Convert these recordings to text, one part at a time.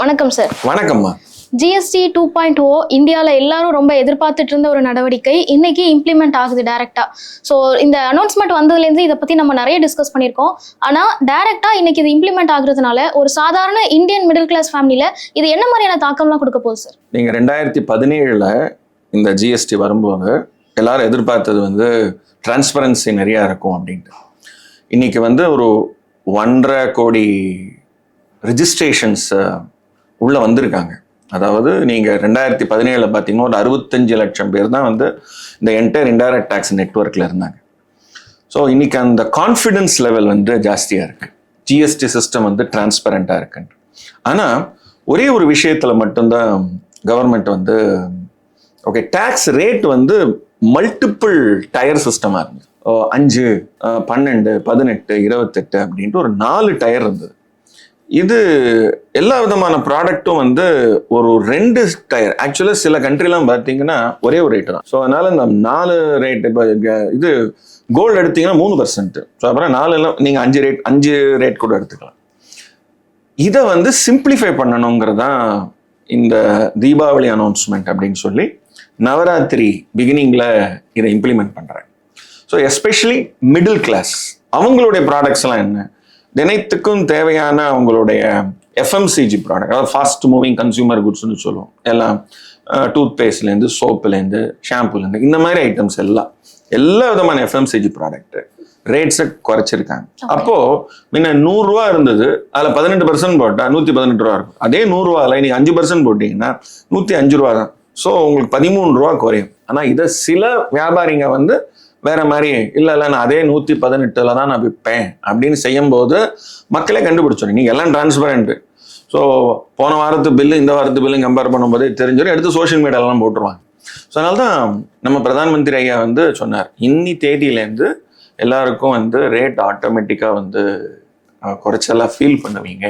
வணக்கம் சார் வணக்கம்மா. GST two point ஓ இந்தியாவில் எல்லாரும் ரொம்ப எதிர்பார்த்துட்டு இருந்த ஒரு நடவடிக்கை இன்னைக்கு இம்ப்ளிமெண்ட் ஆகுது டைரக்டா ஸோ இந்த அனௌன்ஸ்மெண்ட் வந்ததுலேருந்து இதை பற்றி நம்ம நிறைய டிஸ்கஸ் பண்ணியிருக்கோம். ஆனால் டைரக்டா இன்னைக்கு இது இம்ப்ளிமெண்ட் ஆகுறதுனால ஒரு சாதாரண இந்தியன் மிடில் கிளாஸ் ஃபேமிலியில் இது என்ன மாதிரியான தாக்கம்லாம் கொடுக்க போகுது சார் நீங்கள் ரெண்டாயிரத்தி பதினேழில் இந்த ஜிஎஸ்டி வரும்போது எல்லாரும் எதிர்பார்த்தது வந்து டிரான்ஸ்பரன்சி நிறையா இருக்கும் அப்படின்ட்டு. இன்னைக்கு வந்து ஒரு ஒன்றரை கோடி ரிஜிஸ்ட்ரேஷன்ஸ் உள்ளே வந்திருக்காங்க. அதாவது நீங்கள் ரெண்டாயிரத்தி பதினேழில் பார்த்தீங்கன்னா ஒரு அறுபத்தஞ்சு லட்சம் பேர் தான் வந்து இந்த என்டையர் இன்டைரக்ட் டேக்ஸ் நெட்ஒர்க்கில் இருந்தாங்க. ஸோ இன்னைக்கு அந்த கான்ஃபிடென்ஸ் லெவல் வந்து ஜாஸ்தியாக இருக்குது ஜிஎஸ்டி சிஸ்டம் வந்து டிரான்ஸ்பரண்ட்டாக இருக்குன்ட்டு ஆனால் ஒரே ஒரு விஷயத்தில் மட்டும்தான் கவர்மெண்ட் வந்து ஓகே டேக்ஸ் ரேட் வந்து மல்டிப்புள் டயர் சிஸ்டமாக இருந்தது. அஞ்சு பன்னெண்டு பதினெட்டு இருபத்தெட்டு அப்படின்ட்டு ஒரு நாலு டயர் இருந்தது. இது எல்லா விதமான ப்ராடக்ட்டும் வந்து ஒரு ரெண்டு டயர் ஆக்சுவலாக சில கண்ட்ரிலாம் பார்த்தீங்கன்னா ஒரே ஒரு ரேட்டு தான். ஸோ அதனால் இந்த நாலு ரேட் இப்போ இது கோல்டு எடுத்தீங்கன்னா மூணு பர்சன்ட் ஸோ அப்புறம் நாலு எல்லாம் நீங்கள் அஞ்சு ரேட் அஞ்சு ரேட் கூட எடுத்துக்கலாம். இதை வந்து சிம்பிளிஃபை பண்ணணுங்கிறதான் இந்த தீபாவளி அனௌன்ஸ்மெண்ட் அப்படின்னு சொல்லி நவராத்திரி பிகினிங்கில் இதை இம்ப்ளிமெண்ட் பண்ணுறாங்க ஸோ எஸ்பெஷலி மிடில் கிளாஸ் அவங்களுடைய ப்ராடக்ட்ஸ் எல்லாம் என்ன? தினைத்துக்கும் தேவையான அவங்களுடைய எஃப்எம்சிஜி ப்ராடக்ட் அதாவது ஃபாஸ்ட் மூவிங் கன்சியூமர் குட்ஸ்னு சொல்லுவோம். எல்லாம் டூத் பேஸ்ட்லேருந்து சோப்புலேருந்து ஷாம்புலேருந்து இந்த மாதிரி ஐட்டம்ஸ் எல்லாம் எல்லா விதமான எஃப்எம்சிஜி ப்ராடக்ட் ரேட்ஸை குறைச்சிருக்காங்க. அப்போ முன்ன நூறுரூவா இருந்தது அதில் பதினெட்டு பர்சன்ட் போட்டா நூற்றி பதினெட்டு ரூபா இருக்கும். அதே நூறுரூவாவில் நீங்கள் அஞ்சு பர்சன்ட் போட்டிங்கன்னா நூற்றி அஞ்சு ரூபா தான். ஸோ உங்களுக்கு பதிமூணு ரூபா குறையும். ஆனால் இதை சில வியாபாரிங்க வந்து வேற மாதிரி இல்லை இல்லை நான் அதே நூற்றி பதினெட்டில் தான் நான் விற்பேன். அப்படின்னு செய்யும்போது மக்களே கண்டுபிடிச்சோம் நீங்கள் எல்லாம் டிரான்ஸ்பரண்ட் ஸோ போன வாரத்து பில்லு இந்த வாரத்து பில்லு கம்பேர் பண்ணும்போதே தெரிஞ்சிடும் எடுத்து சோஷியல் மீடியாலாம் போட்டுருவாங்க. ஸோ அதனால தான் நம்ம பிரதான் மந்திரி ஐயா வந்து சொன்னார் இன்னி தேதியிலேருந்து எல்லாருக்கும் வந்து ரேட் ஆட்டோமேட்டிக்காக வந்து அஹ், ஃபீல் பண்ணுவீங்க.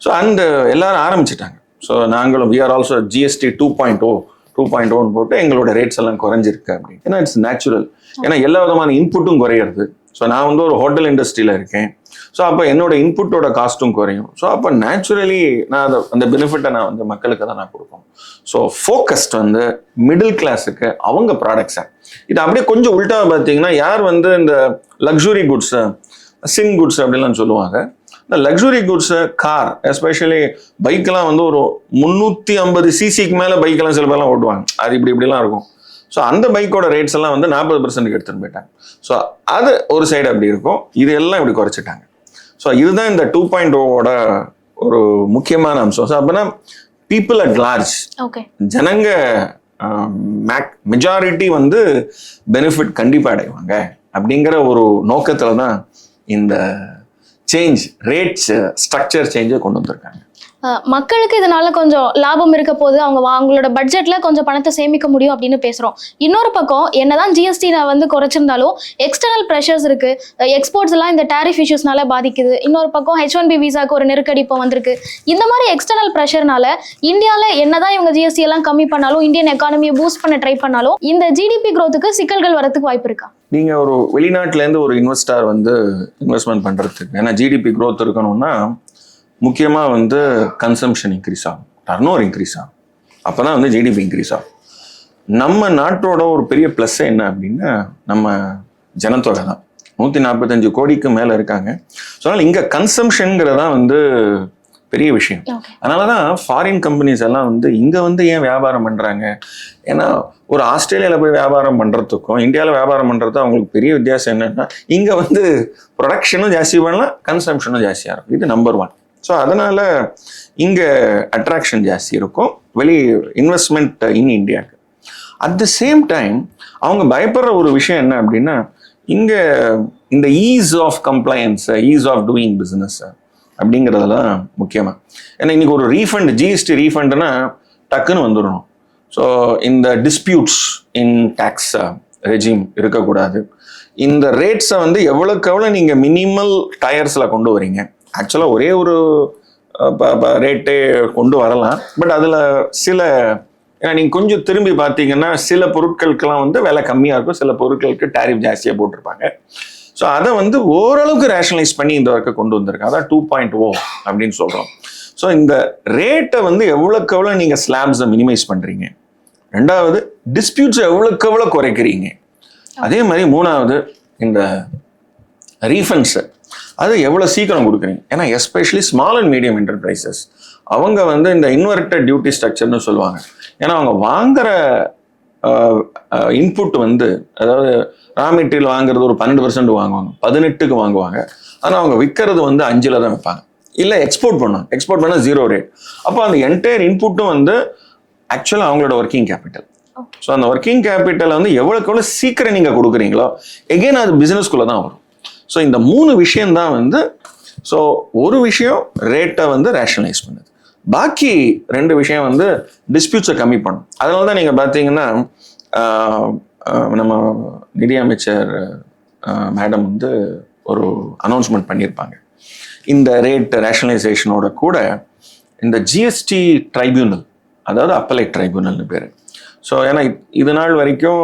ஸோ அந்த எல்லாரும் ஆரம்பிச்சிட்டாங்க. ஸோ நாங்களும் we are also GST two point O two point ஓன்னு போட்டு எங்களோட ரேட்ஸ் எல்லாம் குறைஞ்சிருக்கு அப்படின்னு. ஏன்னா இட்ஸ் நேச்சுரல் ஏன்னா எல்லா விதமான இன்புட்டும் குறையிறது. ஸோ நான் வந்து ஒரு ஹோட்டல் இண்டஸ்ட்ரியில் இருக்கேன். ஸோ அப்போ என்னோட இன்புட்டோட காஸ்ட்டும் குறையும். ஸோ அப்போ நேச்சுரலி நான் அதை அந்த பெனிஃபிட்டை நான் வந்து மக்களுக்கு தான் நான் கொடுப்போம். ஸோ ஃபோக்கஸ்ட் வந்து மிடில் கிளாஸுக்கு அவங்க ப்ராடக்ட்ஸை இது அப்படியே கொஞ்சம் உல்ட்டா பார்த்தீங்கன்னா யார் வந்து இந்த லக்ஸுரி குட்ஸு சின் குட்ஸ் அப்படிலாம் சொல்லுவாங்க. இந்த லக்ஸுரி குட்ஸு கார் எஸ்பெஷலி பைக்கெல்லாம் வந்து ஒரு முந்நூற்றி ஐம்பது சிசிக்கு மேலே பைக்கெல்லாம் சில பேர்லாம் ஓட்டுவாங்க. அது இப்படி இப்படிலாம் இருக்கும். ஸோ அந்த பைக்கோட ரேட்ஸ் எல்லாம் வந்து நாற்பது பர்சன்ட்டுக்கு எடுத்துன்னு போயிட்டாங்க. ஸோ அது ஒரு சைடு அப்படி இருக்கும். இது எல்லாம் இப்படி குறைச்சிட்டாங்க. ஸோ இதுதான் இந்த டூ பாயிண்ட் ஓவோட ஒரு முக்கியமான அம்சம். ஸோ அப்போனா பீப்புள் அட் லார்ஜ் ஓகே ஜனங்க மேக் மெஜாரிட்டி வந்து பெனிஃபிட் கண்டிப்பாக அடைவாங்க அப்படிங்கிற ஒரு நோக்கத்தில் தான் இந்த சேஞ்ச் ரேட்ஸ் ஸ்ட்ரக்சர் சேஞ்சை கொண்டு வந்திருக்காங்க. மக்களுக்கு இதனால கொஞ்சம் லாபம் இருக்க போது அவங்க அவங்களோட பட்ஜெட்ல கொஞ்சம் பணத்தை சேமிக்க முடியும் அப்படின்னு பேசுறோம். இன்னொரு பக்கம் என்னதான் ஜிஎஸ்டி வந்து குறைச்சிருந்தாலும் எக்ஸ்டர்னல் ப்ரெஷர்ஸ் இருக்கு. எக்ஸ்போர்ட்ஸ் எல்லாம் இந்த டேரிஃப் இஷ்யூஸ்னால பாதிக்குது. இன்னொரு பக்கம் ஹெச் ஒன் பி விசாக்கு ஒரு நெருக்கடி இப்போ வந்திருக்கு. இந்த மாதிரி எக்ஸ்டர்னல் ப்ரெஷர்னால இந்தியாவில் என்னதான் இவங்க ஜிஎஸ்டி எல்லாம் கம்மி பண்ணாலும் இந்தியன் எக்கானமியை பூஸ்ட் பண்ண ட்ரை பண்ணாலும் இந்த ஜிடிபி க்ரோத்துக்கு சிக்கல்கள் வரதுக்கு வாய்ப்பு இருக்கா? நீங்கள் ஒரு வெளிநாட்டிலேருந்து ஒரு இன்வெஸ்டர் வந்து இன்வெஸ்ட்மெண்ட் பண்ணுறதுக்கு ஏன்னா ஜிடிபி க்ரோத் இருக்கணும்னா முக்கியமாக வந்து கன்சம்ஷன் இன்க்ரீஸ் ஆகும். டர்னோவர் இன்க்ரீஸ் ஆகும். அப்போ தான் வந்து ஜிடிபி இன்க்ரீஸ் ஆகும். நம்ம நாட்டோட ஒரு பெரிய ப்ளஸ் என்ன அப்படின்னா நம்ம ஜனத்தொகை தான். நூற்றி நாற்பத்தஞ்சு கோடிக்கு மேலே இருக்காங்க. ஸோ அதனால் இங்கே கன்சம்ஷனுங்கிறதான் வந்து பெரிய விஷயம். அதனால தான் ஃபாரின் கம்பெனிஸ் எல்லாம் வந்து இங்கே வந்து ஏன் வியாபாரம் பண்ணுறாங்க ஏன்னா ஒரு ஆஸ்திரேலியாவில் போய் வியாபாரம் பண்ணுறதுக்கும் இந்தியாவில் வியாபாரம் பண்ணுறதுக்கும் அவங்களுக்கு பெரிய வித்தியாசம் என்னன்னா இங்கே வந்து ப்ரொடக்ஷனும் ஜாஸ்தி பண்ணலாம் கன்சம்ஷனும் ஜாஸ்தியாக இருக்கும். இது நம்பர் ஒன் ஸோ அதனால் இங்கே அட்ராக்ஷன் ஜாஸ்தி இருக்கும். வெளி இன்வெஸ்ட்மெண்ட் இன் இந்தியாவுக்கு அட் த சேம் டைம் அவங்க பயப்படுற ஒரு விஷயம் என்ன அப்படின்னா இங்கே இந்த ease of compliance ease of doing business அப்படிங்கிறதெல்லாம் முக்கியமாக ஏன்னா இன்னைக்கு ஒரு ரீஃபண்ட் ஜிஎஸ்டி ரீஃபண்டுனா டக்குன்னு வந்துடணும் ஸோ இந்த டிஸ்பியூட்ஸ் இன் டேக்ஸ் ரெஜிம் இருக்கக்கூடாது. இந்த ரேட்ஸை வந்து எவ்வளோக்கு எவ்வளோ நீங்கள் மினிமல் டயர்ஸில் கொண்டு வரீங்க. ஆக்சுவலாக ஒரே ஒரு ரேட்டே கொண்டு வரலாம். பட் அதில் சில ஏன்னா நீங்கள் கொஞ்சம் திரும்பி பார்த்தீங்கன்னா சில பொருட்களுக்கெல்லாம் வந்து விலை கம்மியாக இருக்கும். சில பொருட்களுக்கு டேரிஃப் ஜாஸ்தியாக போட்டிருப்பாங்க. ஸோ அதை வந்து ஓரளவுக்கு ரேஷனலைஸ் பண்ணி இந்த ஒர்க்கை கொண்டு வந்திருக்காங்க. அதான் டூ பாயிண்ட் ஓ அப்படின்னு சொல்கிறோம் ஸோ இந்த ரேட்டை வந்து எவ்வளோக்கு எவ்வளோ நீங்கள் ஸ்லாப்ஸை மினிமைஸ் பண்ணுறீங்க ரெண்டாவது டிஸ்பியூட்ஸை எவ்வளோக்கு எவ்வளோ குறைக்கிறீங்க? அதே மாதிரி மூணாவது இந்த ரீஃபண்ட்ஸை அது எவ்வளோ சீக்கிரம் கொடுக்குறீங்க? ஏன்னா especially small and medium enterprises அவங்க வந்து இந்த இன்வெர்டட் டியூட்டி ஸ்ட்ரக்சர்னு சொல்லுவாங்க. ஏன்னா அவங்க வாங்குற இன்புட் வந்து அதாவது ரா மெட்டீரியல் வாங்குறது ஒரு பன்னெண்டு பர்சன்ட் வாங்குவாங்க. பதினெட்டுக்கு வாங்குவாங்க. ஆனால் அவங்க விற்கிறது வந்து அஞ்சில் தான் விற்பாங்க இல்லை எக்ஸ்போர்ட் பண்ணுவாங்க எக்ஸ்போர்ட் பண்ணால் ஜீரோ ரேட் அப்போ அந்த என்டையர் இன்புட்டும் வந்து ஆக்சுவலாக அவங்களோட ஒர்க்கிங் கேபிட்டல் ஸோ அந்த ஒர்க்கிங் கேபிட்டல் வந்து எவ்வளோக்கு எவ்வளோ சீக்கிரம் நீங்கள் கொடுக்குறீங்களோ எகெயின் அது பிஸ்னஸ்குள்ளே தான் வரும். ஸோ இந்த மூணு விஷயம்தான் வந்து ஸோ ஒரு விஷயம் ரேட்டை வந்து ரேஷனலைஸ் பண்ணுது. பாக்கி ரெண்டு விஷயம் வந்து டிஸ்பியூட்ஸை கம்மி பண்ணும். அதனால தான் நீங்கள் பார்த்தீங்கன்னா நம்ம நிதியமைச்சர் மேடம் வந்து ஒரு அனௌன்ஸ்மெண்ட் பண்ணியிருப்பாங்க இந்த ரேட் ரேஷனலைசேஷனோட கூட இந்த ஜிஎஸ்டி ட்ரைபியூனல் அதாவது அப்பலைட் ட்ரைபியூனல்னு பேர். ஸோ ஏன்னா இது நாள் வரைக்கும்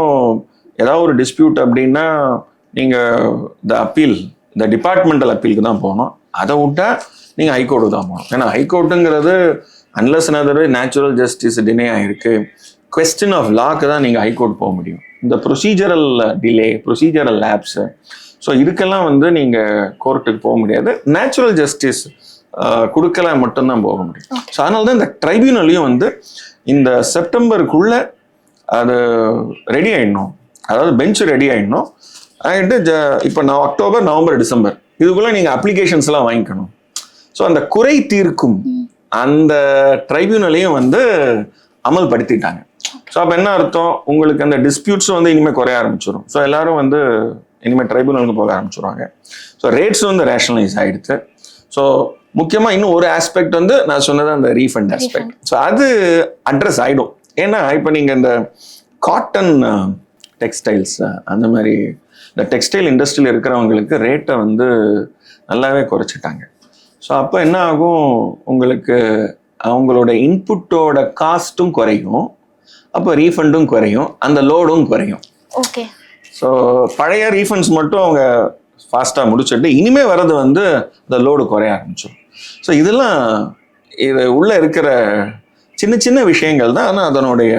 ஏதாவது ஒரு டிஸ்பியூட் அப்படின்னா நீங்கள் இந்த அப்பீல் இந்த டிபார்ட்மெண்டல் அப்பீலுக்கு தான் போகணும். அதை விட்டா நீங்கள் ஹைகோர்ட்டு தான் போகணும். ஏன்னா ஹைகோர்ட்டுங்கிறது unless another natural justice deny ஆயிருக்கு கொஸ்டின் ஆஃப் லாக்கு தான் நீங்கள் ஹைகோர்ட் போக முடியும். இந்த procedural delay procedural lapse so இதுக்கெல்லாம் வந்து நீங்கள் கோர்ட்டுக்கு போக முடியாது. நேச்சுரல் ஜஸ்டிஸ் கொடுக்கல மட்டும்தான் போக முடியும். ஸோ அதனால தான் இந்த ட்ரைபியூனலையும் வந்து இந்த செப்டம்பருக்குள்ள அது ரெடி ஆயிடணும். அதாவது பெஞ்ச் ரெடி ஆயிடணும். ஆகிட்டு ஜ இப்போ நான் அக்டோபர் நவம்பர் டிசம்பர். இதுக்குள்ளே நீங்கள் அப்ளிகேஷன்ஸ்லாம் வாங்கிக்கணும். ஸோ அந்த குறை தீர்க்கும் அந்த ட்ரைபியூனலையும் வந்து அமல்படுத்திட்டாங்க. ஸோ அப்போ என்ன அர்த்தம்? உங்களுக்கு அந்த டிஸ்பியூட்ஸும் வந்து இனிமேல் குறைய ஆரம்பிச்சிடும் ஸோ எல்லாரும் வந்து இனிமேல் ட்ரைபியூனலுக்கு போக ஆரம்பிச்சிருவாங்க. ஸோ ரேட்ஸ் வந்து ரேஷனலைஸ் ஆயிடுச்சு ஸோ முக்கியமாக இன்னும் ஒரு ஆஸ்பெக்ட் வந்து நான் சொன்னது அந்த ரீஃபண்ட் ஆஸ்பெக்ட் ஸோ அது அட்ரஸ் ஆகிடும் ஏன்னா இப்போ நீங்கள் இந்த காட்டன் டெக்ஸ்டைல்ஸ் அந்த மாதிரி இந்த டெக்ஸ்டைல் இண்டஸ்ட்ரியில் இருக்கிறவங்களுக்கு ரேட்டை வந்து நல்லாவே குறைச்சிட்டாங்க. ஸோ அப்போ என்ன ஆகும்? உங்களுக்கு அவங்களோட இன்புட்டோட காஸ்ட்டும் குறையும். அப்போ ரீஃபண்டும் குறையும். அந்த லோடும் குறையும். ஓகே ஸோ பழைய ரீஃபண்ட்ஸ் மட்டும் அவங்க ஃபாஸ்ட்டாக முடிச்சுட்டு இனிமே வர்றது வந்து அந்த லோடு குறைய ஆரம்பிச்சிடும் ஸோ இதெல்லாம் இது உள்ளே இருக்கிற சின்ன சின்ன விஷயங்கள் தான். ஆனால் அதனுடைய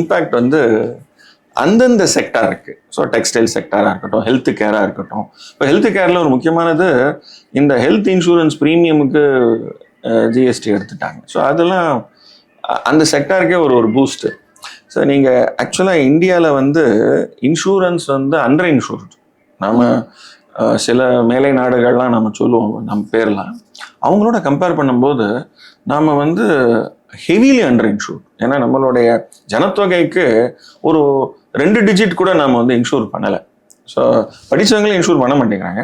இம்பேக்ட் வந்து அந்தந்த செக்டார் இருக்கு. ஸோ டெக்ஸ்டைல் செக்டாராக இருக்கட்டும் ஹெல்த் கேராக இருக்கட்டும். இப்போ ஹெல்த் கேரில் ஒரு முக்கியமானது இந்த ஹெல்த் இன்சூரன்ஸ் ப்ரீமியமுக்கு ஜிஎஸ்டி எடுத்துட்டாங்க. ஸோ அதெல்லாம் அந்த செக்டாருக்கே ஒரு ஒரு பூஸ்ட்டு ஸோ நீங்கள் ஆக்சுவலாக இந்தியாவில் வந்து இன்சூரன்ஸ் வந்து அண்டர் இன்சூர்டு நம்ம சில மேலை நாடுகள்லாம் நம்ம சொல்லுவோம் நம்ம பேர்லாம். அவங்களோட கம்பேர் பண்ணும்போது நாம் வந்து ஹெவிலி அண்டர் இன்சூர்ட் ஏன்னா நம்மளுடைய ஜனத்தொகைக்கு ஒரு ரெண்டு டிஜிட் கூட நம்ம வந்து இன்ஷூர் பண்ணலை. ஸோ படித்தவங்களும் இன்ஷூர் பண்ண மாட்டேங்கிறாங்க.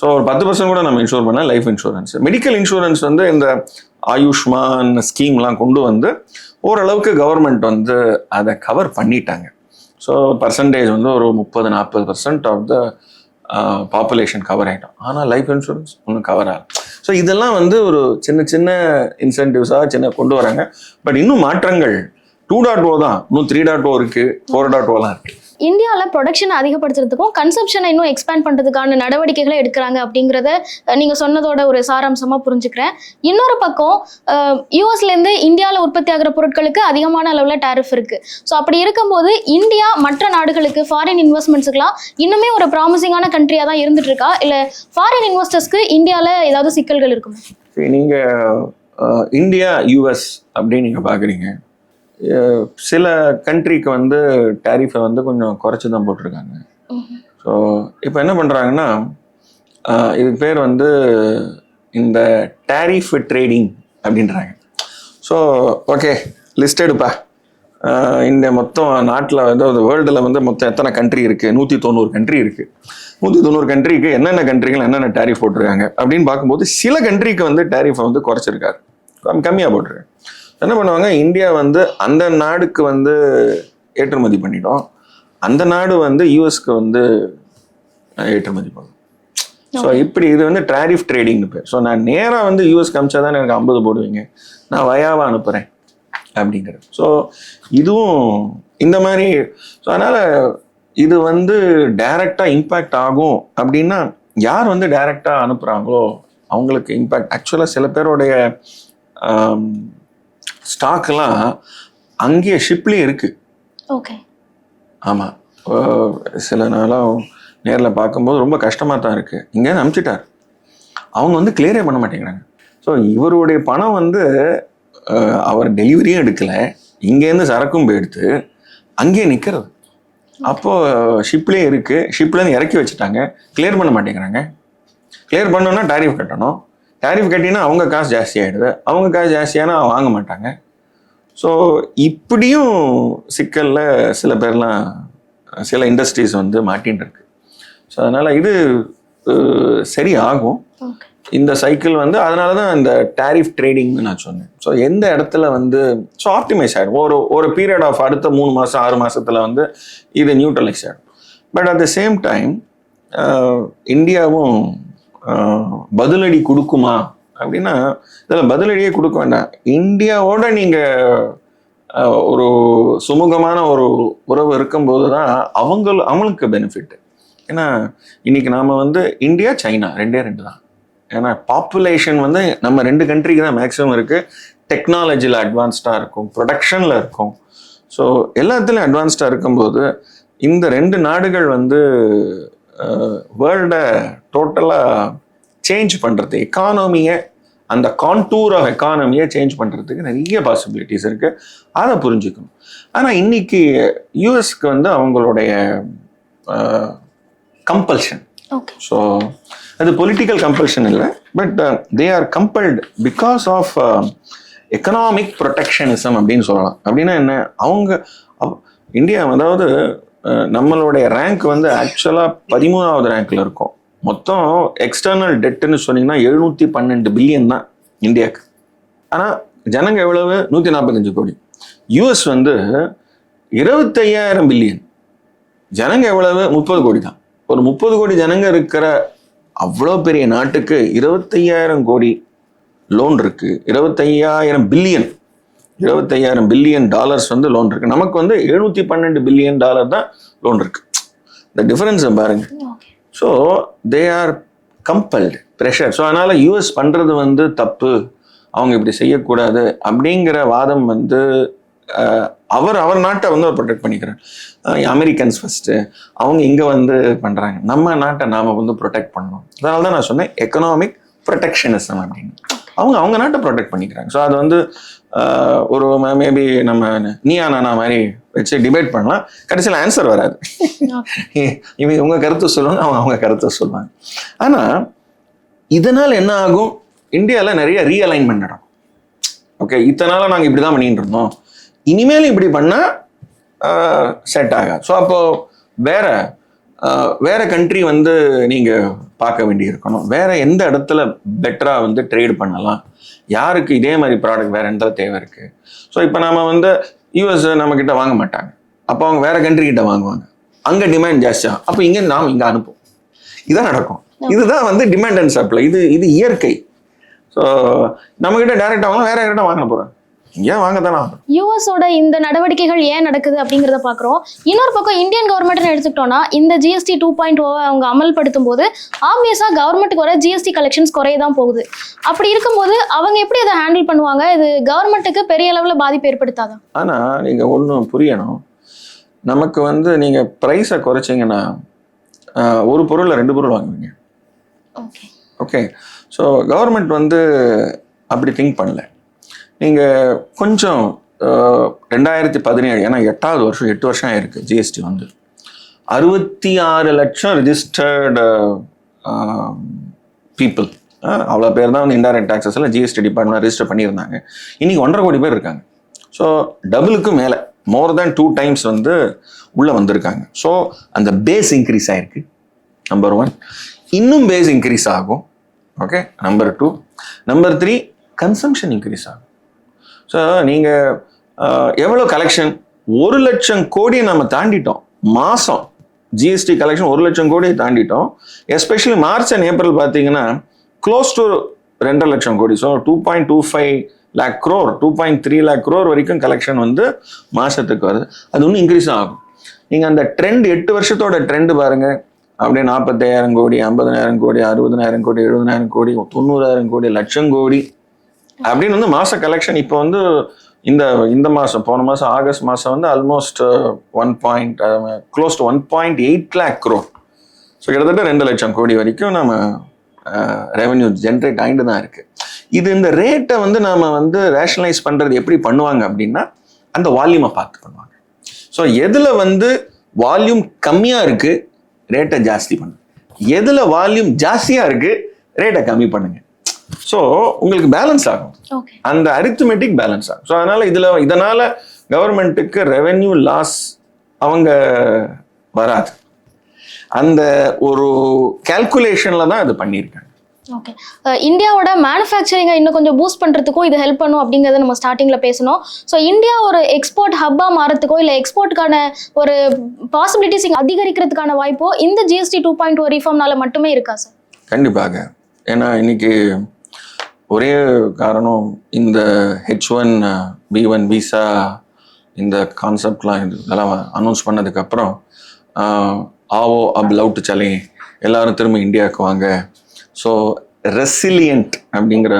ஸோ ஒரு பத்து பர்சன்ட் கூட நம்ம இன்ஷூர் பண்ண லைஃப் இன்சூரன்ஸ் மெடிக்கல் இன்சூரன்ஸ் வந்து இந்த ஆயுஷ்மான் ஸ்கீம்லாம் கொண்டு வந்து ஓரளவுக்கு கவர்மெண்ட் வந்து அதை கவர் பண்ணிட்டாங்க. ஸோ பர்சன்டேஜ் வந்து ஒரு முப்பது நாற்பது percent of the population cover ஆகிட்டோம் ஆனால் லைஃப் இன்சூரன்ஸ் ஒன்றும் கவர் ஆகும் ஸோ இதெல்லாம் வந்து ஒரு சின்ன சின்ன இன்சென்டிவ்ஸாக சின்ன கொண்டு வராங்க. பட் இன்னும் மாற்றங்கள் டூ டாட் ஓ தான். இன்னும் த்ரீ டாட் ஓ இருக்குது ஃபோர் டாட் ஓலாம் இருக்குது இந்தியாவில் ப்ரொடக்ஷனை அதிகப்படுத்துறதுக்கும் கன்சப்ஷனை இன்னும் எக்ஸ்பேண்ட் பண்ணுறதுக்கான நடவடிக்கைகளை எடுக்கிறாங்க அப்படிங்கிறத அஹ், நீங்க சொன்னதோட ஒரு சாராம்சமா புரிஞ்சுக்கிறேன். இன்னொரு பக்கம் யூஎஸ்லேருந்து இந்தியாவில் உற்பத்தி ஆகிற பொருட்களுக்கு அதிகமான அளவில் டேரிஃப் இருக்கு. ஸோ அப்படி இருக்கும்போது இந்தியா மற்ற நாடுகளுக்கு ஃபாரின் இன்வெஸ்ட்மெண்ட்ஸுக்கெல்லாம் இன்னுமே ஒரு ப்ராமிசிங்கான கண்ட்ரியாக தான் இருந்துட்டு இருக்கா? இல்லை ஃபாரின் இன்வெஸ்டர்ஸ்க்கு இந்தியாவில் ஏதாவது சிக்கல்கள் இருக்குமா? நீங்கள் இந்தியா யூஎஸ் அப்படின்னு நீங்கள் பார்க்குறீங்க சில கண்ட்ரிக்கு வந்து டேரிஃபை வந்து கொஞ்சம் குறைச்சி தான் போட்டிருக்காங்க. ஸோ இப்போ என்ன பண்ணுறாங்கன்னா இதுக்கு பேர் வந்து இந்த டேரிஃப் ட்ரேடிங் அப்படின்றாங்க. ஸோ ஓகே லிஸ்ட் எடுப்பா. இந்த மொத்தம் நாட்டில் அதாவது வேர்ல்டில் வந்து மொத்தம் எத்தனை கண்ட்ரி இருக்குது நூற்றி தொண்ணூறு கண்ட்ரி இருக்குது நூற்றி தொண்ணூறு கண்ட்ரிக்கு என்னென்ன கண்ட்ரிகள் என்னென்ன டேரிஃப் போட்டிருக்காங்க? அப்படின்னு பார்க்கும்போது சில கண்ட்ரிக்கு வந்து டேரிஃபை வந்து குறைச்சிருக்காரு. கம்மியாக போட்டிருக்காரு என்ன பண்ணுவாங்க? இந்தியா வந்து அந்த நாடுக்கு வந்து ஏற்றுமதி பண்ணிட்டோம் அந்த நாடு வந்து யூஎஸ்க்கு வந்து ஏற்றுமதி பண்ணும். ஸோ இப்படி இது வந்து ட்ராரிஃப் ட்ரேடிங்னு பேர். ஸோ நான் நேராக வந்து யூஎஸ் காமிச்சா தான் எனக்கு ஐம்பது போடுவீங்க. நான் வயாவா அனுப்புகிறேன் அப்படிங்கிறது. ஸோ இதுவும் இந்த மாதிரி. ஸோ அதனால் இது வந்து டைரெக்டாக இம்பேக்ட் ஆகும் அப்படின்னா யார் வந்து டைரெக்டாக அனுப்புகிறாங்களோ அவங்களுக்கு இம்பேக்ட் ஆக்சுவலாக சில பேருடைய ஸ்டாக்லாம் அங்கேயே ஷிப்லேயே இருக்குது ஓகே. ஆமாம் சில நாளாக நேரில் பார்க்கும்போது ரொம்ப கஷ்டமாக தான் இருக்குது இங்கேருந்து அனுப்பிச்சிட்டார் அவங்க வந்து கிளியரே பண்ண மாட்டேங்கிறாங்க. ஸோ இவருடைய பணம் வந்து அவர் டெலிவரியும் எடுக்கல. இங்கேருந்து சரக்கும் போய் அங்கேயே நிற்கிறது அப்போது ஷிப்லேயே இருக்குது ஷிப்லேருந்து இறக்கி வச்சுட்டாங்க. கிளியர் பண்ண மாட்டேங்கிறாங்க. கிளியர் பண்ணோன்னா டாரிஃப் கட்டணும். டாரிஃப் கட்டினா அவங்க காசு ஜாஸ்தி ஆகிடுது அவங்க காசு ஜாஸ்தியானா வாங்க மாட்டாங்க. ஸோ இப்படியும் சிக்கலில் சில பேர்லாம் சில இண்டஸ்ட்ரீஸ் வந்து மாட்டின்னு இருக்கு. ஸோ அதனால் இது சரி ஆகும் இந்த சைக்கிள் வந்து அதனால தான் இந்த டாரிஃப் ட்ரேடிங்னு நான் சொன்னேன். ஸோ எந்த இடத்துல வந்து ஸோ ஆப்டிமைஸ் ஆகிடும் ஒரு ஒரு பீரியட் ஆஃப் அடுத்த மூணு மாதம் ஆறு மாசத்துல வந்து இது நியூட்ரலைஸ் ஆகிடும் but at the same time இந்தியாவும் பதிலடி கொடுக்குமா? அப்படின்னா இதில் பதிலடியே கொடுக்க வேண்டாம். இந்தியாவோட நீங்கள் ஒரு சுமூகமான ஒரு உறவு இருக்கும்போது தான் அவங்க அவங்களுக்கு பெனிஃபிட் ஏன்னா இன்னைக்கு நாம் வந்து இந்தியா சைனா ரெண்டே ரெண்டு தான். ஏன்னா பாப்புலேஷன் வந்து நம்ம ரெண்டு கண்ட்ரிக்கு தான் மேக்ஸிமம் இருக்குது டெக்னாலஜியில் அட்வான்ஸ்டாக இருக்கும். ப்ரொடக்ஷனில் இருக்கும். ஸோ எல்லாத்துலேயும் அட்வான்ஸ்டாக இருக்கும்போது இந்த ரெண்டு நாடுகள் வந்து வேர்ல்டை டோட்டலாக சேஞ்ச் பண்ணுறது எக்கானமியை அந்த கான்டூர் ஆஃப் எக்கானமியை சேஞ்ச் பண்ணுறதுக்கு நிறைய பாசிபிலிட்டிஸ் இருக்குது அதை புரிஞ்சுக்கணும். ஆனால் இன்னைக்கு யூஎஸ்க்கு வந்து அவங்களுடைய கம்பல்ஷன் ஸோ அது பொலிட்டிக்கல் கம்பல்ஷன் இல்லை but they are compelled because of economic protectionism அப்படின்னு சொல்லலாம். அப்படின்னா என்ன? அவங்க அவ- இந்தியா அதாவது நம்மளுடைய ரேங்க் வந்து ஆக்சுவலாக பதிமூணாவது ரேங்க்ல இருக்கும். மொத்தம் எக்ஸ்டர்னல் டெட்டுன்னு சொன்னீங்கன்னா எழுநூற்றி பன்னெண்டு பில்லியன் தான் இந்தியாவுக்கு ஆனால் ஜனங்க எவ்வளவு? நூற்றி நாற்பத்தஞ்சு கோடி. யூஎஸ் வந்து இருபத்தையாயிரம் பில்லியன் ஜனங்க எவ்வளவு? முப்பது கோடி தான். ஒரு முப்பது கோடி ஜனங்க இருக்கிற அவ்வளோ பெரிய நாட்டுக்கு இருபத்தையாயிரம் கோடி லோன் இருக்கு. இருபத்தையாயிரம் பில்லியன் இருபத்தையாயிரம் பில்லியன் டாலர்ஸ் வந்து லோன் இருக்கு. நமக்கு வந்து எழுநூத்தி பன்னெண்டு பில்லியன் டாலர் தான் லோன் இருக்கு. இந்த டிஃபரன்ஸை பாருங்க. So they are compelled pressure so அதனால் யூஎஸ் பண்ணுறது வந்து தப்பு. அவங்க இப்படி செய்யக்கூடாது அப்படிங்கிற வாதம் வந்து அவர் அவர் நாட்டை வந்து அவர் ப்ரொடெக்ட் பண்ணிக்கிறார். அமெரிக்கன்ஸ் ஃபஸ்ட்டு அவங்க இங்கே வந்து பண்ணுறாங்க நம்ம நாட்டை நாம் வந்து ப்ரொடெக்ட் பண்ணணும். அதனால தான் நான் சொன்னேன் எக்கனாமிக் ப்ரொடெக்ஷனிசம் அப்படின்னு. அவங்க அவங்க நாட்டை ப்ரொடெக்ட் பண்ணிக்கிறாங்க. ஸோ அது வந்து ஒரு மேபி நம்ம நீயா நானா மாதிரி வச்சு டிபேட் பண்ணலாம். கடைசியில் ஆன்சர் வராது. இவங்க உங்க கருத்து சொல்லுவாங்க அவங்க அவங்க கருத்தை சொல்லுவாங்க. ஆனா இதனால என்ன ஆகும்? இந்தியாவில் நிறைய ரீஅலைன்மெண்ட் நடக்கும். ஓகே இத்தனால நாங்கள் இப்படி தான் பண்ணிட்டு இருந்தோம். இனிமேல் இப்படி பண்ணால் செட் ஆகாது. ஸோ அப்போ வேற வேற கண்ட்ரி வந்து நீங்க பார்க்க வேண்டி இருக்கணும். வேற எந்த இடத்துல பெட்டரா வந்து ட்ரேட் பண்ணலாம்? யாருக்கு இதே மாதிரி ப்ராடக்ட் வேற எந்த தேவை இருக்கு? ஸோ இப்போ நாம வந்து யூஎஸ் நம்ம கிட்ட வாங்க மாட்டாங்க. அப்போ அவங்க வேற கண்ட்ரி கிட்ட வாங்குவாங்க. அங்க டிமாண்ட் ஜாஸ்தியா. அப்போ இங்க நாம் இங்க அனுப்பும் இதான் நடக்கும். இதுதான் வந்து டிமாண்ட் அண்ட் சப்ளை இது இது இயற்கை. ஸோ நம்ம கிட்ட டைரக்ட் வாங்கலாம் வேற கிட்ட வாங்க போறோம்? ஏன் வாங்க தானே? யூஎஸோட இந்த நடவடிக்கைகள் ஏன் நடக்குது அப்படிங்கிறத பார்க்குறோம் இன்னொரு பக்கம் இந்தியன் கவர்மெண்ட்னு எடுத்துக்கிட்டோம்னா இந்த ஜிஎஸ்டி டூ பாயிண்ட் ஓவை அவங்க அமல்படுத்தும் போது ஆப்வியஸாக கவர்மெண்ட்டுக்கு வர ஜிஎஸ்டி கலெக்ஷன்ஸ் குறைய தான் போகுது. அப்படி இருக்கும்போது அவங்க எப்படி அதை ஹேண்டில் பண்ணுவாங்க? இது கவர்மெண்ட்டுக்கு பெரிய அளவில் பாதிப்பு ஏற்படுத்தாதா? ஆனா நீங்க ஒன்றும் புரியணும். நமக்கு வந்து நீங்க ப்ரைஸை குறைச்சிங்கன்னா ஒரு பொருள்ல ரெண்டு பொருள் வாங்குவீங்க. ஓகே ஓகே ஸோ கவர்மெண்ட் வந்து அப்படி திங்க் பண்ணல. நீங்கள் கொஞ்சம் ரெண்டாயிரத்தி பதினேழு ஏன்னா எட்டாவது வருஷம் எட்டு வருஷம் ஆயிருக்கு ஜிஎஸ்டி வந்து. அறுபத்தி ஆறு லட்சம் ரிஜிஸ்டர்டு பீப்புள் அவ்வளோ பேர் தான் வந்து இன்டைரக்ட் டாக்ஸஸில் ஜிஎஸ்டி டிபார்ட்மெண்ட் ரிஜிஸ்டர் பண்ணியிருந்தாங்க. இன்றைக்கி ஒன்றரை கோடி பேர் இருக்காங்க. ஸோ டபுளுக்கு மேலே மோர் தேன் டூ டைம்ஸ் வந்து உள்ளே வந்திருக்காங்க. ஸோ அந்த பேஸ் இன்க்ரீஸ் ஆயிருக்கு. நம்பர் ஒன் இன்னும் பேஸ் இன்க்ரீஸ் ஆகும். Okay number two number three consumption increase ஆகும். ஸோ நீங்கள் எவ்வளோ கலெக்ஷன் ஒரு லட்சம் கோடியை நம்ம தாண்டிட்டோம். மாதம் ஜிஎஸ்டி கலெக்ஷன் ஒரு லட்சம் கோடியை தாண்டிட்டோம். எஸ்பெஷலி மார்ச் அண்ட் ஏப்ரல் பார்த்தீங்கன்னா க்ளோஸ் டு ரெண்டரை லட்சம் கோடி. So two point two five lakh crore two point three lakh crore வரைக்கும் கலெக்ஷன் வந்து மாதத்துக்கு வருது. அது இன்னும் இன்க்ரீஸ் ஆகும். நீங்கள் அந்த ட்ரெண்ட் எட்டு வருஷத்தோட ட்ரெண்ட் பாருங்க. அப்படியே நாற்பத்தாயிரம் கோடி ஐம்பதனாயிரம் கோடி அறுபதனாயிரம் கோடி எழுபதனாயிரம் கோடி தொண்ணூறாயிரம் கோடி லட்சம் கோடி. அப்படின்னு வந்து மாச கலெக்ஷன் இப்போ வந்து இந்த இந்த மாசம் போன மாசம் ஆகஸ்ட் மாசம் வந்து almost one point close to one point eight lakh crore so கிட்டத்தட்ட ரெண்டு லட்சம் கோடி வரைக்கும் நம்ம ரெவென்யூ ஜென்ரேட் ஆகிட்டு தான் இருக்கு. இது இந்த ரேட்டை வந்து நாம வந்து ரேஷனலைஸ் பண்றது எப்படி பண்ணுவாங்க அப்படின்னா அந்த வால்யூமை பார்த்து பண்ணுவாங்க. ஸோ எதுல வந்து வால்யூம் கம்மியா இருக்கு ரேட்டை ஜாஸ்தி பண்ணுங்க. எதுல வால்யூம் ஜாஸ்தியா இருக்கு ரேட்டை கம்மி பண்ணுங்க. ஸோ உங்களுக்கு பேலன்ஸ் ஆகும். ஓகே அந்த அரித்மெட்டிக் பேலன்ஸ் ஆகும். ஸோ அதனால இதுல இதனால கவர்மெண்ட்டுக்கு ரெவென்யூ லாஸ் அவங்க வராது. அந்த ஒரு கால்குலேஷன்ல தான் அது பண்ணியிருக்காங்க. ஓகே இந்தியாவோட மேனுஃபேக்சரிங்கை இன்னும் கொஞ்சம் பூஸ்ட் பண்ணுறதுக்கும் இது ஹெல்ப் பண்ணும் அப்படிங்கிறத நம்ம ஸ்டார்டிங்கில் பேசணும். ஸோ இந்தியா ஒரு எக்ஸ்போர்ட் ஹப்பாக மாறத்துக்கோ இல்லை எக்ஸ்போர்ட்டுக்கான ஒரு பாசிபிலிட்டிஸ் அதிகரிக்கிறதுக்கான வாய்ப்போ இந்த ஜிஎஸ்டி டூ பாயிண்ட் ஓ ரிஃபார்ம்னால மட்டுமே இருக்கா சார் கண்டிப்பாக. ஏன்னா இன்னைக்கு ஒரே காரணம் இந்த H one B one visa இந்த கான்செப்ட்லாம் இதெல்லாம் அனௌன்ஸ் பண்ணதுக்கப்புறம் ஆவோ அப் லவ் டு சலே எல்லாரும் திரும்ப இந்தியாவுக்கு வாங்க. ஸோ ரெசிலியன்ட் அப்படிங்கிற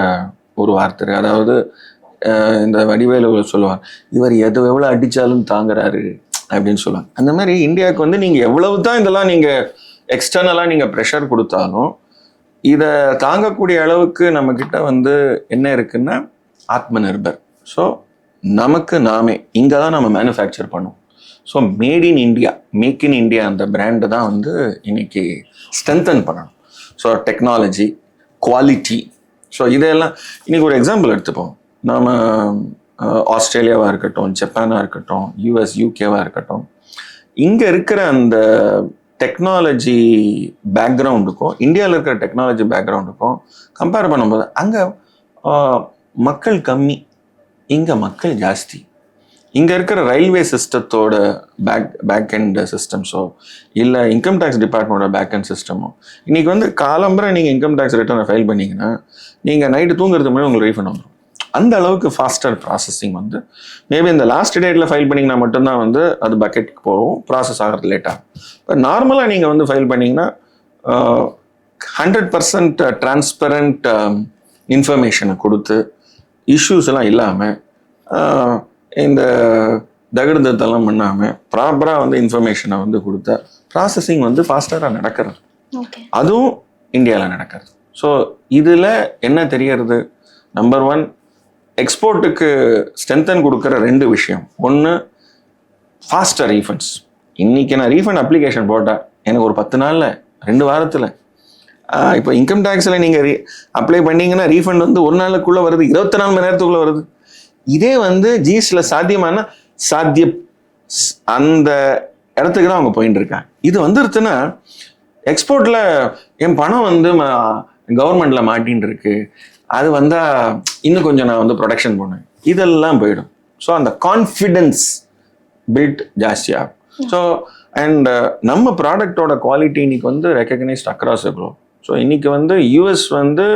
ஒரு வார்த்தை. அதாவது இந்த வடிவேலு சொல்லுவார் இவர் எது எவ்வளோ அடித்தாலும் தாங்குறாரு அப்படின்னு சொல்லுவாங்க. அந்த மாதிரி இந்தியாவுக்கு வந்து நீங்கள் எவ்வளவு தான் இதெல்லாம் நீங்கள் எக்ஸ்டர்னலாக நீங்கள் ப்ரெஷர் கொடுத்தாலும் இதை தாங்கக்கூடிய அளவுக்கு நம்ம கிட்ட வந்து என்ன இருக்குன்னா ஆத்ம நிர்பர் ஸோ நமக்கு நாமே இங்கே தான் நம்ம மேனுஃபேக்சர் பண்ணுவோம். So made in India make in India அந்த பிராண்டு தான் வந்து இன்னைக்கு ஸ்ட்ரென்தன் பண்ணணும். ஸோ டெக்னாலஜி குவாலிட்டி ஸோ இதெல்லாம் இன்னைக்கு ஒரு எக்ஸாம்பிள் எடுத்துப்போம். நாம் ஆஸ்திரேலியாவாக இருக்கட்டும் ஜப்பானாக இருக்கட்டும் யூஎஸ் யூகேவாக இருக்கட்டும். இங்கே இருக்கிற அந்த டெக்னாலஜி பேக்ரவுண்டுக்கும் இந்தியாவில் இருக்கிற டெக்னாலஜி பேக்ரவுண்டுக்கும் கம்பேர் பண்ணும்போது அங்கே மக்கள் கம்மி இங்கே மக்கள் ஜாஸ்தி. இங்கே இருக்கிற ரயில்வே சிஸ்டத்தோட பேக் பேக் எண்ட் சிஸ்டம்ஸோ இல்லை இன்கம் டேக்ஸ் டிபார்ட்மெண்ட்டோட பேக் எண்ட் சிஸ்டமோ இன்றைக்கி வந்து காலம்பரை நீங்கள் இன்கம் டேக்ஸ் ரிட்டர்னை ஃபைல் பண்ணீங்கன்னா நீங்கள் நைட்டு தூங்குறதுக்கு முன்னாடி உங்களுக்கு ரீஃபண்ட் வந்துடும் அந்த அளவுக்கு ஃபாஸ்டர் ப்ராசஸிங் வந்து மேபி இந்த லாஸ்ட் டேட்டில் ஃபைல் பண்ணிங்கன்னா மட்டும்தான் வந்து அது பக்கெட்டுக்கு போகும் ப்ராசஸ் ஆகிறது லேட் ஆகும். இப்போ நார்மலாக நீங்கள் வந்து ஃபைல் பண்ணீங்கன்னா ஹண்ட்ரட் பர்சன்ட் டிரான்ஸ்பரண்ட் இன்ஃபர்மேஷனை கொடுத்து இஷ்யூஸ் எல்லாம் இல்லாமல் இந்த தகுடுதத்தெல்லாம் பண்ணாமல் ப்ராப்பராக வந்து இன்ஃபர்மேஷனை வந்து கொடுத்தா ப்ராசஸிங் வந்து ஃபாஸ்டராக நடக்கிறது. அதுவும் இந்தியாவில் நடக்கிறது. ஸோ இதில் என்ன தெரியறது? நம்பர் ஒன் எக்ஸ்போர்ட்டுக்கு ஸ்ட்ரென்தன் கொடுக்குற ரெண்டு விஷயம். ஒன்று ஃபாஸ்டர் ரீஃபண்ட்ஸ் இன்றைக்கி நான் ரீஃபண்ட் அப்ளிகேஷன் போட்டேன். எனக்கு ஒரு பத்து நாளில் ரெண்டு வாரத்தில். இப்போ இன்கம் டேக்ஸில் நீங்கள் ரீ அப்ளை பண்ணிங்கன்னா ரீஃபண்ட் வந்து ஒரு நாளுக்குள்ளே வருது இருபத்தி நாலு மணி நேரத்துக்குள்ளே வருது. இதே வந்து ஜிஎஸ்டியில் சாத்தியமான சாத்திய ஸ்- அந்த இடத்துக்கு தான் அவங்க போயிட்டு இருக்காங்க. இது வந்துருச்சுன்னா எக்ஸ்போர்ட்டில் என் பணம் வந்து கவர்மெண்ட்டில் மாட்டின்னு இருக்கு. அது வந்தால் இன்னும் கொஞ்சம் நான் வந்து ப்ரொடக்ஷன் பண்ணுவேன் இதெல்லாம் போயிடும். ஸோ அந்த கான்ஃபிடென்ஸ் பில்ட் ஜாஸ்தியாகும் ஸோ அண்ட் நம்ம ப்ராடக்டோட குவாலிட்டி இன்னைக்கு வந்து ரெக்கக்னைஸ்ட் அக்ராஸ் எவ்வளோ ஸோ இன்னைக்கு வந்து யூஎஸ் வந்து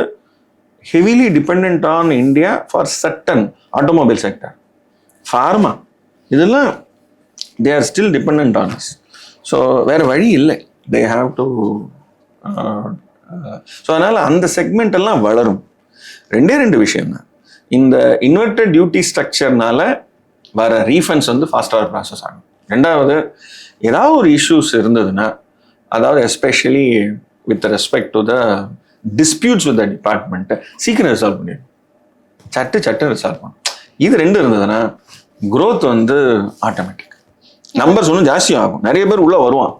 heavily depend on India for certain automobile sector pharma இதெல்லாம் they are still depend on us so வேறு வழி இல்லை. தே ஹாவ் டு ஸோ அதனால் அந்த செக்மெண்ட் எல்லாம் வளரும். ரெண்டே ரெண்டு விஷயம் தான் இந்த இன்வெர்டட் டியூட்டி ஸ்ட்ரக்சர்னால வர ரீஃபண்ட்ஸ் வந்து ஃபாஸ்டாக ப்ராசஸ் ஆகும். ரெண்டாவது ஏதாவது ஒரு இஷ்யூஸ் இருந்ததுன்னா அதாவது especially with respect to the disputes with the டிபார்ட்மெண்ட்டை சீக்கிரம் ரிசால்வ் பண்ணிடும் சட்டு சட்டு ரிசால்வ் பண்ணும் இது ரெண்டு இருந்ததுன்னா growth வந்து ஆட்டோமேட்டிக் நம்பர்ஸ் ஒன்றும் ஜாஸ்தி ஆகும். நிறைய பேர் உள்ள வருவான்.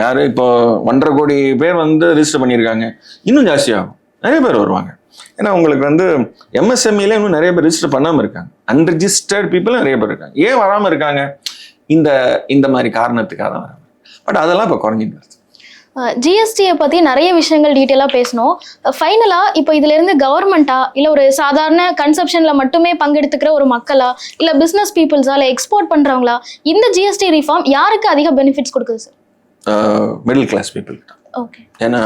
யாரு? இப்போ ஒன்றரை கோடி பேர் வந்து ரிஜிஸ்டர் பண்ணியிருக்காங்க. இன்னும் ஜாஸ்தி ஆகும் நிறைய பேர் வருவாங்க. ஏன்னா உங்களுக்கு வந்து எம்எஸ்எம்இல இன்னும் நிறைய பேர் ரிஜிஸ்டர் பண்ணாமல் இருக்காங்க. அன்ரிஜிஸ்டர்ட் பீப்புளும் நிறைய பேர் இருக்காங்க. ஏன் வராமல் இருக்காங்க? இந்த இந்த மாதிரி காரணத்துக்காக தான் வராங்க. பட் அதெல்லாம் இப்போ குறைஞ்சிட்டு வருது ஜிஎஸ்டியை பற்றி நிறைய விஷயங்கள் டீட்டெயிலாக பேசணும். ஃபைனலாக இப்போ இதுலேருந்து கவர்மெண்ட்டா இல்லை ஒரு சாதாரண கன்சப்ஷனில் மட்டுமே பங்கெடுத்துக்கிற ஒரு மக்களா இல்லை பிஸ்னஸ் பீப்புள்ஸா இல்லை எக்ஸ்போர்ட் பண்ணுறவங்களா இந்த ஜிஎஸ்டி ரிஃபார்ம் யாருக்கு அதிக பெனிஃபிட்ஸ் கொடுக்குது sir middle class people okay ஏன்னா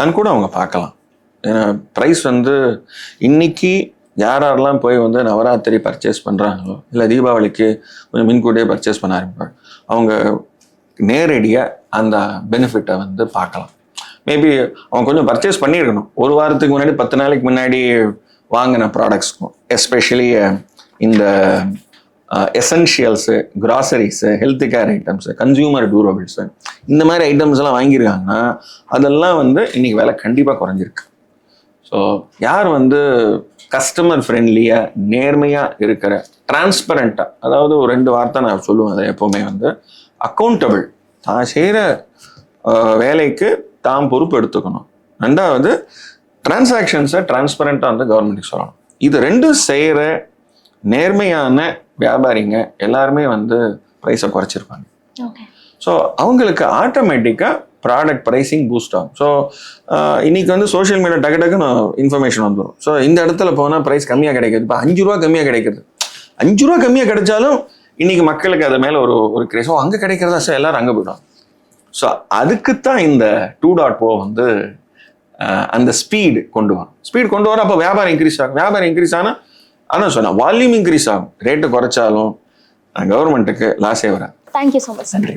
கண்கூட அவங்க பார்க்கலாம். ப்ரைஸ் வந்து இன்னைக்கு யார் யாரெல்லாம் போய் வந்து நவராத்திரி பர்ச்சேஸ் பண்ணுறாங்களோ இல்லை தீபாவளிக்கு கொஞ்சம் முன்கூட்டியே பர்ச்சேஸ் பண்ண ஆரம்பிப்பாங்க அவங்க நேரடியாக அந்த பெனிஃபிட்டை வந்து பார்க்கலாம். மேபி அவங்க கொஞ்சம் பர்ச்சேஸ் பண்ணியிருக்கணும். ஒரு வாரத்துக்கு முன்னாடி பத்து நாளைக்கு முன்னாடி வாங்கின ப்ராடக்ட்ஸ்க்கும் எஸ்பெஷலி இந்த essentials groceries health care items consumer durables இந்த மாதிரி ஐட்டம்ஸ் எல்லாம் வாங்கியிருக்காங்கன்னா அதெல்லாம் வந்து இன்னைக்கு விலை கண்டிப்பாக குறைஞ்சிருக்கு. ஸோ யார் வந்து கஸ்டமர் ஃப்ரெண்ட்லியாக நேர்மையாக இருக்கிற டிரான்ஸ்பரண்ட்டாக அதாவது ஒரு ரெண்டு வார்த்தை நான் சொல்லுவேன் அதை எப்போவுமே வந்து அக்கௌண்டபிள் தான் செய்கிற வேலைக்கு தான் பொறுப்பு எடுத்துக்கணும். ரெண்டாவது டிரான்சாக்ஷன்ஸை டிரான்ஸ்பரண்ட்டாக வந்து கவர்மெண்ட்டுக்கு சொல்லணும். இது ரெண்டும் செய்கிற நேர்மையான வியாபாரிங்க எல்லாருமே வந்து ப்ரைஸை குறைச்சிருப்பாங்க. ஓகே ஸோ அவங்களுக்கு ஆட்டோமேட்டிக்காக ப்ராடக்ட் ப்ரைஸிங் பூஸ்ட் ஆகும். ஸோ இன்னைக்கு வந்து சோஷியல் மீடியா டக்கு டக்குன்னு இன்ஃபர்மேஷன் வந்துடும் ஸோ இந்த இடத்துல போனால் ப்ரைஸ் கம்மியாக கிடைக்குது இப்போ அஞ்சு ரூபா கம்மியாக கிடைக்குது அஞ்சு ரூபா கம்மியாக கிடைச்சாலும் இன்னைக்கு மக்களுக்கு அது மேலே ஒரு ஒரு கிரேஸ் ஓ அங்கே கிடைக்கிறதா? சார் எல்லாரும் அங்கே போயிடும் ஸோ அதுக்குத்தான் இந்த டூ டாட் ஓ வந்து அந்த ஸ்பீடு கொண்டு வரும். ஸ்பீட் கொண்டு வர அப்போ வியாபாரம் இன்க்ரீஸ் ஆகும். வியாபாரம் இன்க்ரீஸ் ஆனால் அதான் சொன்னேன் வால்யூம் இன்க்ரீஸ் ஆகும். ரேட்டு குறைச்சாலும் கவர்மெண்ட்டுக்கு லாஸே வராது. தேங்க்யூ ஸோ மச் நன்றி.